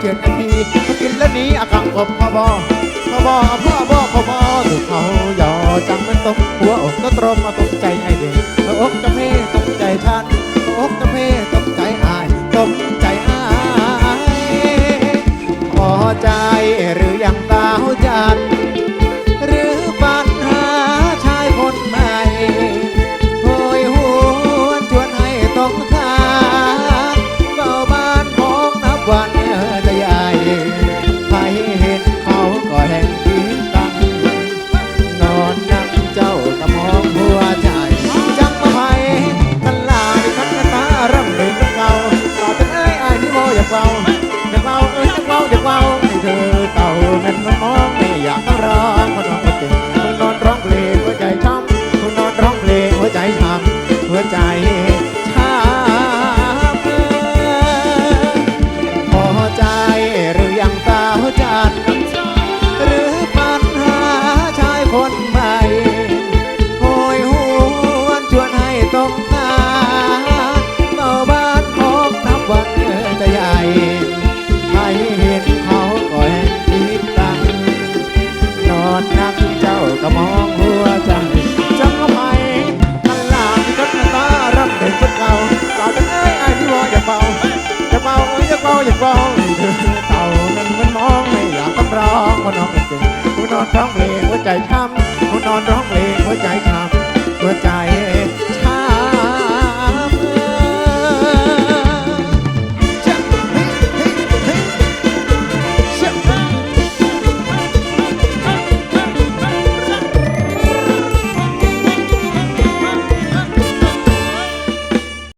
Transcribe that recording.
เจียนกันทีมากินแล้วหนี้อากังกบพอบอพอบอพ่อบอพอบอถูกเขาหยอจังมันตกหัวอกก็ตรงมาตกใจไอเด็กหัวอกจะเพตกใจท่านอกจะเพตกใจอายตกใจอายพอใจหรือยัง จันทร์หรือปัญหาชายคนใหม่โหยหวนชวนให้ต้องการเมาบ้านของนับวันจะใหญ่ใครเห็นเขาก็แห่งคิดตังนอนนักเจ้าก็มองหัวใจจังเอาไปกันหลาที่กันตารับเด็กคนเก่าเก่าจังเอ้ยไอ้ที่วออย่าเบาอย่าเบาอยอย่าเบาอย่าเบา ร้องว่าน้องเป็นเก่งผู้นอนร้องเพลงหัวใจช้ำผู้นอนร้องเพลงหัวใจช้ำหัวใจ